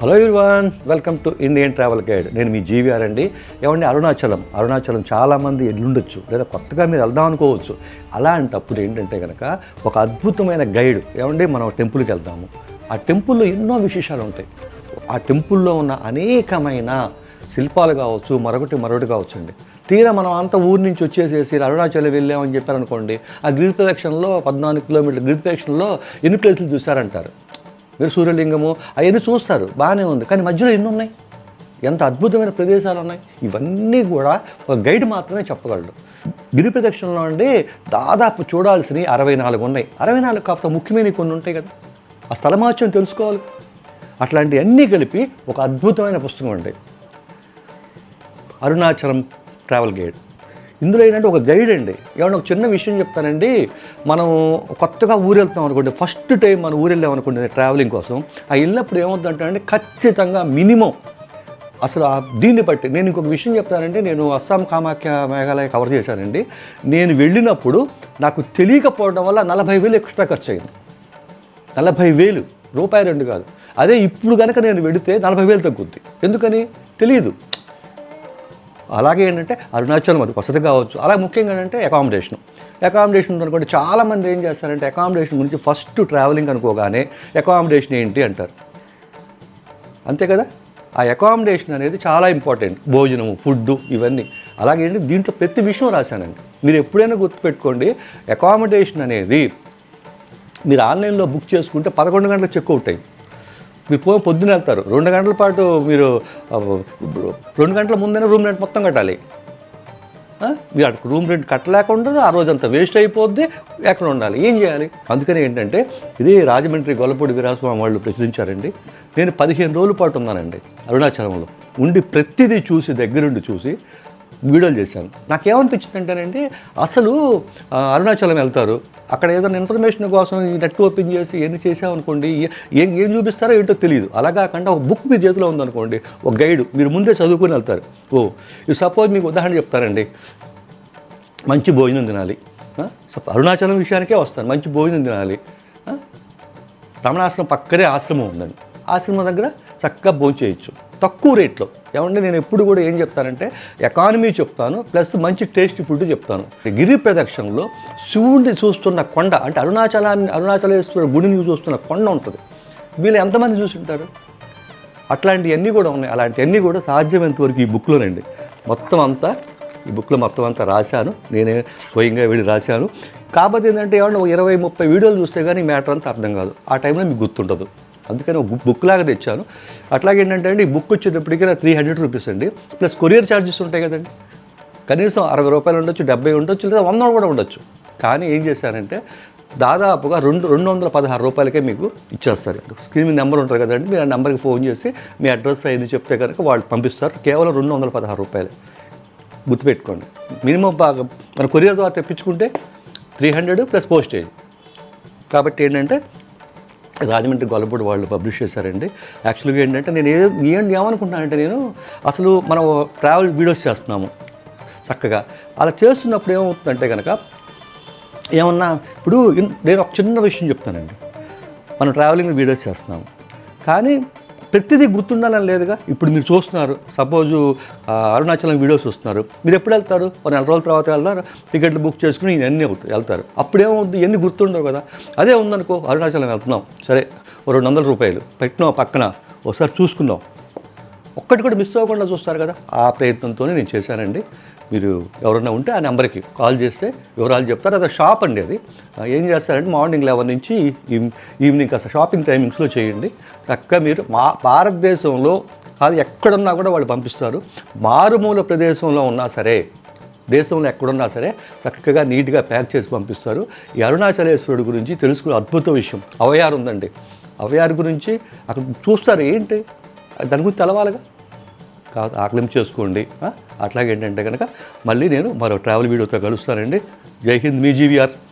Hello everyone welcome to Indian travel guide నేను మీ GVR అండి ఏమండి అరుణాచలం. అరుణాచలం చాలామంది ఎల్లుండొచ్చు లేదా కొత్తగా మీరు వెళ్దాం అనుకోవచ్చు. అలాంటప్పుడు ఏంటంటే కనుక ఒక అద్భుతమైన గైడ్ ఏమండి మనం టెంపుల్కి వెళ్దాము. ఆ టెంపుల్లో ఎన్నో విశేషాలు ఉంటాయి. ఆ టెంపుల్లో ఉన్న అనేకమైన శిల్పాలు కావచ్చు మరొకటి మరొకటి కావచ్చు అండి. తీరా మనం అంత ఊరి నుంచి వచ్చేసేసి అరుణాచలం వెళ్ళామని చెప్పారనుకోండి ఆ గ్రీడ్ ప్రదక్షిణలో పద్నాలుగు కిలోమీటర్ల గిరి ప్రదక్షిణలో ఎన్ని ప్లేసులు చూశారంటారు? మీరు సూర్యలింగము అవన్నీ చూస్తారు? బాగానే ఉంది. కానీ మధ్యలో ఎన్ని ఉన్నాయి ఎంత అద్భుతమైన ప్రదేశాలు ఉన్నాయి ఇవన్నీ కూడా ఒక గైడ్ మాత్రమే చెప్పగలడు. గిరి ప్రదక్షిణలో అండి దాదాపు చూడాల్సినవి అరవై నాలుగు ఉన్నాయి. అరవై నాలుగు కాకపోతే ముఖ్యమైన కొన్ని ఉంటాయి కదా. ఆ స్థలమాచం తెలుసుకోవాలి. అట్లాంటివన్నీ కలిపి ఒక అద్భుతమైన పుస్తకం ఉంటాయి అరుణాచలం ట్రావెల్ గైడ్. ఇందులో ఏంటంటే ఒక గైడ్ అండి. ఏమన్నా ఒక చిన్న విషయం చెప్తానండి. మనం కొత్తగా ఊరు వెళ్తాం అనుకోండి ఫస్ట్ టైం మనం ఊరు వెళ్ళాం అనుకోండి ట్రావెలింగ్ కోసం ఆ వెళ్ళినప్పుడు ఏమవుతుందంటే ఖచ్చితంగా మినిమం అసలు ఆ దీన్ని బట్టి నేను ఇంకొక విషయం చెప్తానంటే నేను అస్సాం కామాఖ్య మేఘాలయ కవర్ చేశానండి. నేను వెళ్ళినప్పుడు నాకు తెలియకపోవడం వల్ల నలభై వేలు ఎక్స్ట్రా ఖర్చు అయింది నలభై వేలు రూపాయి రెండు కాదు. అదే ఇప్పుడు కనుక నేను వెడితే నలభై వేలు తగ్గుద్ది. ఎందుకని? తెలియదు. అలాగే ఏంటంటే అరుణాచలం అది వసతి కావచ్చు. అలా ముఖ్యంగా ఏంటంటే అకామిడేషన్ అకామిడేషన్ అనుకోండి చాలామంది ఏం చేస్తారంటే అకామిడేషన్ గురించి ఫస్ట్ ట్రావెలింగ్ అనుకోగానే అకామిడేషన్ ఏంటి అంటారు. అంతే కదా? ఆ అకామిడేషన్ అనేది చాలా ఇంపార్టెంట్ భోజనము ఫుడ్ ఇవన్నీ. అలాగే ఏంటి దీంట్లో ప్రతి విషయం రాశానండి. మీరు ఎప్పుడైనా గుర్తుపెట్టుకోండి అకామిడేషన్ అనేది మీరు ఆన్లైన్లో బుక్ చేసుకుంటే పదకొండు గంటలకు చెక్అవుట్ అయ్యి మీరు పో పొద్దున వెళ్తారు. రెండు గంటల పాటు మీరు రెండు గంటల ముందైనా రూమ్ రెంట్ మొత్తం కట్టాలి. మీరు అక్కడ రూమ్ రెంట్ కట్టలేకుండా ఆ రోజంతా వేస్ట్ అయిపోద్ది ఎక్కడ ఉండాలి ఏం చేయాలి? అందుకని ఏంటంటే ఇది రాజమండ్రి గొల్లపూడి వీరాస్వామి వాళ్ళు ప్రచురించారండి. నేను పదిహేను రోజుల పాటు ఉన్నానండి అరుణాచలంలో. ఉండి ప్రతిదీ చూసి దగ్గరుండి చూసి వీడియోలు చేశాను. నాకేమనిపించింది అంటేనండి అసలు అరుణాచలం వెళ్తారు. అక్కడ ఏదైనా ఇన్ఫర్మేషన్ కోసం ఈ నెట్ ఓపెన్ చేసి ఎన్ని చేసామనుకోండి ఏం ఏం చూపిస్తారో ఏంటో తెలియదు అలా కాకుండా ఒక బుక్ మీ చేతిలో ఉందనుకోండి ఒక గైడ్ మీరు ముందే చదువుకుని వెళ్తారు. ఓ ఇది సపోజ్ మీకు ఉదాహరణ చెప్తారండి. మంచి భోజనం తినాలి. అరుణాచలం విషయానికే వస్తాను. మంచి భోజనం తినాలి. రమణాశ్రమం పక్కనే ఆశ్రమం ఉందండి. ఆశ్రమం దగ్గర చక్కగా భోజనం చేయొచ్చు. తక్కువ రేట్లో. ఏమంటే నేను ఎప్పుడు కూడా ఏం చెప్తానంటే ఎకానమీ చెప్తాను ప్లస్ మంచి టేస్టీ ఫుడ్ చెప్తాను. గిరి ప్రదక్షిణలో శివుడిని చూస్తున్న కొండ అంటే అరుణాచలాన్ని అరుణాచలేశ్వర గుడిని చూస్తున్న కొండ ఉంటుంది. వీళ్ళు ఎంతమంది చూసుంటారు? అట్లాంటివన్నీ కూడా ఉన్నాయి. అలాంటివన్నీ కూడా సాధ్యమైనంత వరకు ఈ బుక్లోనండి మొత్తం అంతా ఈ బుక్లో మొత్తం అంతా రాశాను. నేనే స్వయంగా వెళ్ళి రాశాను. కాకపోతే ఏంటంటే ఏమన్నా ఇరవై ముప్పై వీడియోలు చూస్తే కానీ మ్యాటర్ అంతా అర్థం కాదు. ఆ టైంలో మీకు గుర్తుండదు. అందుకని ఒక బుక్ లాగా తెచ్చాను. అట్లాగే ఏంటంటే అండి ఈ బుక్ వచ్చేటప్పటికి త్రీ హండ్రెడ్ రూపీస్ అండి. ప్లస్ కొరియర్ ఛార్జెస్ ఉంటాయి కదండి. కనీసం అరవై రూపాయలు ఉండొచ్చు డెబ్బై ఉండొచ్చు లేదా వంద కూడా ఉండొచ్చు. కానీ ఏం చేశారంటే దాదాపుగా రెండు రెండు వందల పదహారు రూపాయలకే మీకు ఇచ్చేస్తారు. స్క్రీన్ మీద నెంబర్ ఉంటుంది కదండి మీరు ఆ నెంబర్కి ఫోన్ చేసి మీ అడ్రస్ అయింది చెప్తే కనుక వాళ్ళు పంపిస్తారు. కేవలం రెండు వందల పదహారు రూపాయలు. గుర్తుపెట్టుకోండి. మినిమం బాగా మన కొరియర్ ద్వారా తెప్పించుకుంటే త్రీ హండ్రెడ్ ప్లస్ పోస్టేజ్ కాబట్టి ఏంటంటే రాజమండ్రి గొల్లపూడి వాళ్ళు పబ్లిష్ చేశారండి. యాక్చువల్గా ఏంటంటే నేను ఏ ఏం ఏమనుకుంటున్నానంటే నేను అసలు మనం ట్రావెల్ వీడియోస్ చేస్తున్నాము చక్కగా. అలా చేస్తున్నప్పుడు ఏమవుతుందంటే కనుక ఏమన్నా ఇప్పుడు నేను ఒక చిన్న విషయం చెప్తానండి. మనం ట్రావెలింగ్ వీడియోస్ చేస్తున్నాము. కానీ ప్రతిదీ గుర్తుండాలని లేదుగా. ఇప్పుడు మీరు చూస్తున్నారు సపోజు అరుణాచలం వీడియోస్ చూస్తున్నారు. మీరు ఎప్పుడు వెళ్తారు? ఒక నెల రోజుల తర్వాత వెళ్తారు? టికెట్లు బుక్ చేసుకుని ఇవన్నీ అవుతాయి వెళ్తారు. అప్పుడేమవుతుంది ఇవన్నీ గుర్తుండవు కదా. అదే ఉందనుకో అరుణాచలం వెళ్తున్నాం. సరే రెండు వందల రూపాయలు పెట్టినాం పక్కన. ఒకసారి చూసుకుందాం. ఒక్కటి కూడా మిస్ అవ్వకుండా చూస్తారు కదా. ఆ ప్రయత్నంతోనే నేను చేశానండి. మీరు ఎవరైనా ఉంటే ఆ నెంబర్కి కాల్ చేస్తే వివరాలు చెప్తారు. అదే షాప్ అండి అది. ఏం చేస్తారంటే మార్నింగ్ లెవెన్ నుంచి ఈవినింగ్ కాస్త షాపింగ్ టైమింగ్స్లో చేయండి. చక్కగా మీరు మా భారతదేశంలో కాదు ఎక్కడున్నా కూడా వాళ్ళు పంపిస్తారు. మారుమూల ప్రదేశంలో ఉన్నా సరే దేశంలో ఎక్కడున్నా సరే చక్కగా నీట్గా ప్యాక్ చేసి పంపిస్తారు. ఈ అరుణాచలేశ్వరుడు గురించి తెలుసుకునే అద్భుత విషయం. అవయారు ఉందండి. అవయారు గురించి అక్కడ చూస్తారు ఏంటి? దాని గురించి తెలవాలిగా? ఆకలిం చేసుకోండి. అట్లాగేంటంటే అట్లాగే ఏంటంటే కనుక మళ్ళీ నేను మరో ట్రావెల్ వీడియోతో కలుస్తానండి. జై హింద్ మీ జీవీఆర్.